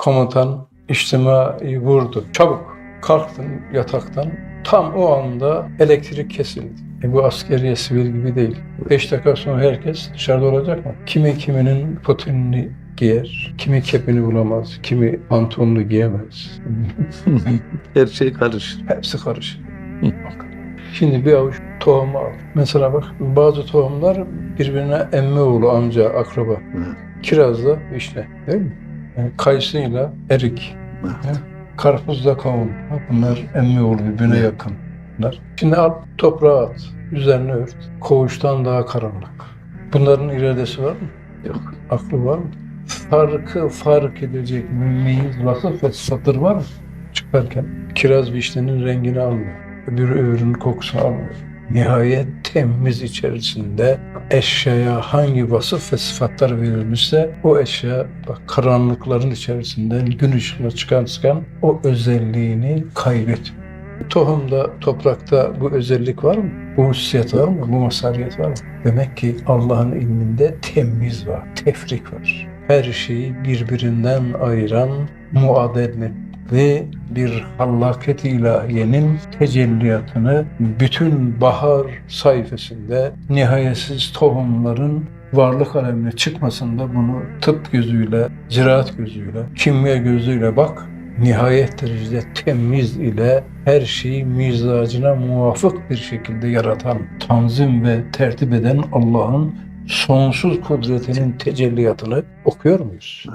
Komutan içtimai vurdu. Çabuk kalktın yataktan. Tam o anda elektrik kesildi. E bu askeriye sivil gibi değil. Beş dakika sonra herkes dışarıda olacak mı? Kimi kiminin potinini giyer, kimi kepini bulamaz, kimi pantolonunu giyemez. Her şey karışır. Hepsi karışık. Bak. Şimdi bir avuç tohum al. Mesela bak bazı tohumlar birbirine emmi oğlu, amca, akraba. Kirazla vişne değil mi? Yani kayısıyla erik, Evet. karpuzla kavun. Bunlar emmi oğlu birbirine yakınlar. Şimdi al toprağa at, üzerine ört. Koğuştan daha karanlık. Bunların iradesi var mı? Yok. Aklı var mı? Farkı fark edecek mümeyyiz vasıf ve satır var mı? Çıkarken kiraz vişnenin rengini almıyor. Öbürü öbürünün kokusunu almıyor. Nihayet temiz içerisinde eşyaya hangi vasıf ve sıfatlar verilmişse o eşya bak karanlıkların içerisinden gün ışığına çıkan çıkan o özelliğini kaybetmiyor. Tohumda, toprakta bu özellik var mı? Bu hususiyet var mı? Bu masariyet var mı? Demek ki Allah'ın ilminde temiz var, tefrik var. Her şeyi birbirinden ayıran muadedli bir hallaket ilahiyenin tecelliyatını bütün bahar sayfasında nihayetsiz tohumların varlık alemine çıkmasında bunu tıp gözüyle, ziraat gözüyle, kimya gözüyle bak nihayet derecede temiz ile her şeyi mizacına muvafık bir şekilde yaratan, tanzim ve tertip eden Allah'ın sonsuz kudretinin tecelliyatını okuyor muyuz?